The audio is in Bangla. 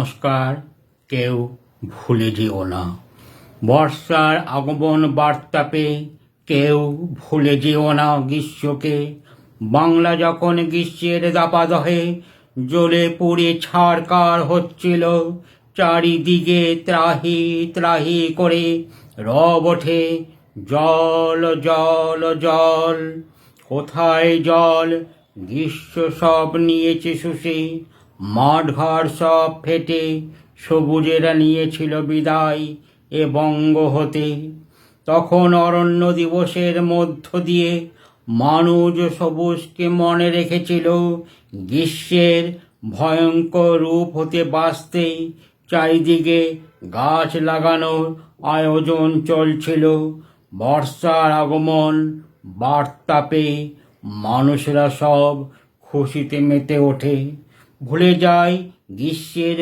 নমস্কার কেউ ভুলে যেও না। বর্ষার আগমন বার্তা পেয়ে কেউ ভুলে যেও না গ্রীষ্মকে। বাংলা যখন গ্রীষ্মের দাপাদহে জ্বলে পুড়ে ছাড়কার হচ্ছিল, চারিদিকে ত্রাহি ত্রাহি করে রব ওঠে। জল জল জল, কোথায় জল? গ্রীষ্ম সব নিয়েছে শুষে। মাঠ ঘর সব ফেটে, সবুজেরা নিয়েছিল বিদায় এ বঙ্গ হতে। তখন অরণ্য দিবসের মধ্য দিয়ে মানুষ সবুজকে মনে রেখেছিল গ্রীষ্মের ভয়ঙ্কর রূপ হতে বাঁচতে। চারিদিকে গাছ লাগানোর আয়োজন চলছিল। বর্ষার আগমন বার্তা পেয়ে মানুষরা সব খুশিতে মেতে ওঠে। ভুলে যায় গ্রীষ্মের